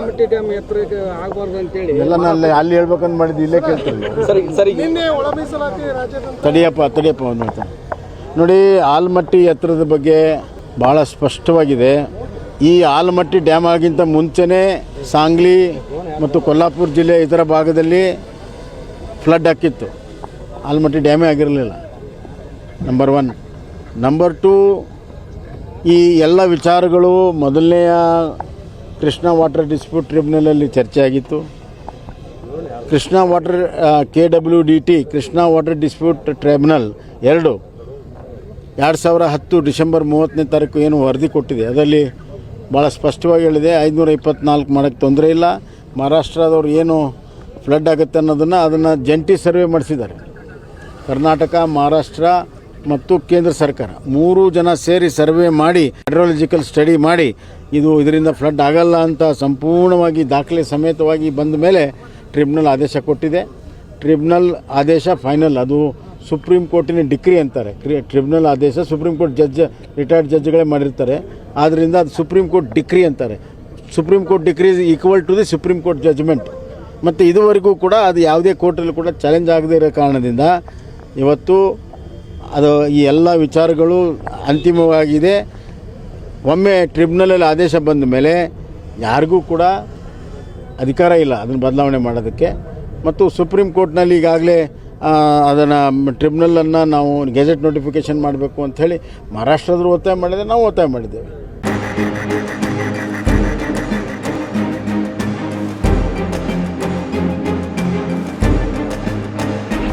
Almatti dam ಎತ್ತರಕ್ಕೆ ಆಗಬಾರ್ದು ಅಂತೇಳಿ. ಎಲ್ಲ ನಾನು ಅಲ್ಲಿ ಅಲ್ಲಿ ಹೇಳ್ಬೇಕಂತ ಮಾಡಿದ್ದು ಇಲ್ಲೇ ಕೇಳ್ತೀನಿ ಸರಿ ಸರಿ. ನಿನ್ನೆ ಒಳ ಮೀಸಲಾತಿ ರಾಜ್ಯದ ತಡಿಯಪ್ಪ ತಡಿಯಪ್ಪ ಒಂದು ಮಾತು. ನೋಡಿ ಆಲ್ಮಟ್ಟಿ ಎತ್ತರದ ಬಗ್ಗೆ ಭಾಳ ಸ್ಪಷ್ಟವಾಗಿದೆ. ಈ ಆಲ್ಮಟ್ಟಿ ಡ್ಯಾಮ್ ಆಗಿಂತ ಮುಂಚೆನೇ ಸಾಂಗ್ಲಿ ಮತ್ತು ಕೊಲ್ಲಾಪುರ ಜಿಲ್ಲೆ ಇತರ ಭಾಗದಲ್ಲಿ ಫ್ಲಡ್ ಹಾಕಿತ್ತು. ಆಲ್ಮಟ್ಟಿ ಡ್ಯಾಮೇ ಆಗಿರಲಿಲ್ಲ. ನಂಬರ್ ಒನ್ ನಂಬರ್ ಟೂ ಈ ಎಲ್ಲ ವಿಚಾರಗಳು ಮೊದಲನೆಯ ಕೃಷ್ಣ ವಾಟರ್ ಡಿಸ್ಪ್ಯೂಟ್ ಟ್ರಿಬ್ಯುನಲಲ್ಲಿ ಚರ್ಚೆ ಆಗಿತ್ತು. Krishna water K W D T, Krishna water dispute tribunal ಎರಡು. ಎರಡು ಸಾವಿರ ಹತ್ತು ಡಿಸೆಂಬರ್ ಮೂವತ್ತನೇ ತಾರೀಕು ಏನು ವರದಿ ಕೊಟ್ಟಿದೆ. ಅದರಲ್ಲಿ ಭಾಳ ಸ್ಪಷ್ಟವಾಗಿ ಹೇಳಿದೆ, ಐದುನೂರ ಇಪ್ಪತ್ನಾಲ್ಕು ಮಾಡೋಕ್ಕೆ ತೊಂದರೆ ಇಲ್ಲ. ಮಹಾರಾಷ್ಟ್ರದವ್ರು ಏನು ಫ್ಲಡ್ ಆಗುತ್ತೆ ಅನ್ನೋದನ್ನು ಅದನ್ನು ಜಂಟಿ ಸರ್ವೆ ಮಾಡಿಸಿದ್ದಾರೆ. ಕರ್ನಾಟಕ, ಮಹಾರಾಷ್ಟ್ರ ಮತ್ತು ಕೇಂದ್ರ ಸರ್ಕಾರ. ಮೂರು ಜನ ಸೇರಿ ಸರ್ವೆ ಮಾಡಿ ಹೈಡ್ರಾಲಜಿಕಲ್ ಸ್ಟಡಿ ಮಾಡಿ, ಇದು ಇದರಿಂದ ಫ್ಲಡ್ ಆಗಲ್ಲ ಅಂತ ಸಂಪೂರ್ಣವಾಗಿ ದಾಖಲೆ ಸಮೇತವಾಗಿ ಬಂದ ಮೇಲೆ ಟ್ರಿಬ್ಯುನಲ್ ಆದೇಶ ಕೊಟ್ಟಿದೆ. ಟ್ರಿಬ್ಯುನಲ್ ಆದೇಶ ಫೈನಲ್ ಅದು ಸುಪ್ರೀಂ ಕೋರ್ಟಿನ ಡಿಕ್ರಿ ಅಂತಾರೆ. ಟ್ರಿಬ್ಯುನಲ್ ಆದೇಶ ಸುಪ್ರೀಂ ಕೋರ್ಟ್ ಜಡ್ಜ್ ರಿಟೈರ್ಡ್ ಜಡ್ಜ್ಗಳೇ ಮಾಡಿರ್ತಾರೆ. ಆದ್ದರಿಂದ ಅದು ಸುಪ್ರೀಂ ಕೋರ್ಟ್ ಡಿಕ್ರಿ ಅಂತಾರೆ. Supreme Court decree is equal to the Supreme Court judgement ಮತ್ತು ಇದುವರೆಗೂ ಕೂಡ ಅದು ಯಾವುದೇ ಕೋರ್ಟಲ್ಲೂ ಕೂಡ ಚಾಲೆಂಜ್ ಆಗದೇ ಇರೋ ಕಾರಣದಿಂದ ಇವತ್ತು ಅದು ಈ ಎಲ್ಲ ವಿಚಾರಗಳು ಅಂತಿಮವಾಗಿದೆ. ಒಮ್ಮೆ ಟ್ರಿಬ್ಯುನಲಲ್ಲಿ ಆದೇಶ ಬಂದ ಮೇಲೆ ಯಾರಿಗೂ ಕೂಡ ಅಧಿಕಾರ ಇಲ್ಲ ಅದನ್ನು ಬದಲಾವಣೆ ಮಾಡೋದಕ್ಕೆ. ಮತ್ತು ಸುಪ್ರೀಂ ಕೋರ್ಟ್ನಲ್ಲಿ ಈಗಾಗಲೇ ಅದನ್ನು ಟ್ರಿಬ್ಯುನಲನ್ನು ನಾವು ಗೆಜೆಟ್ ನೋಟಿಫಿಕೇಷನ್ ಮಾಡಬೇಕು ಅಂಥೇಳಿ ಮಹಾರಾಷ್ಟ್ರದ್ರು ಒತ್ತಾಯ ಮಾಡಿದರೆ ನಾವು ಒತ್ತಾಯ ಮಾಡಿದ್ದೇವೆ.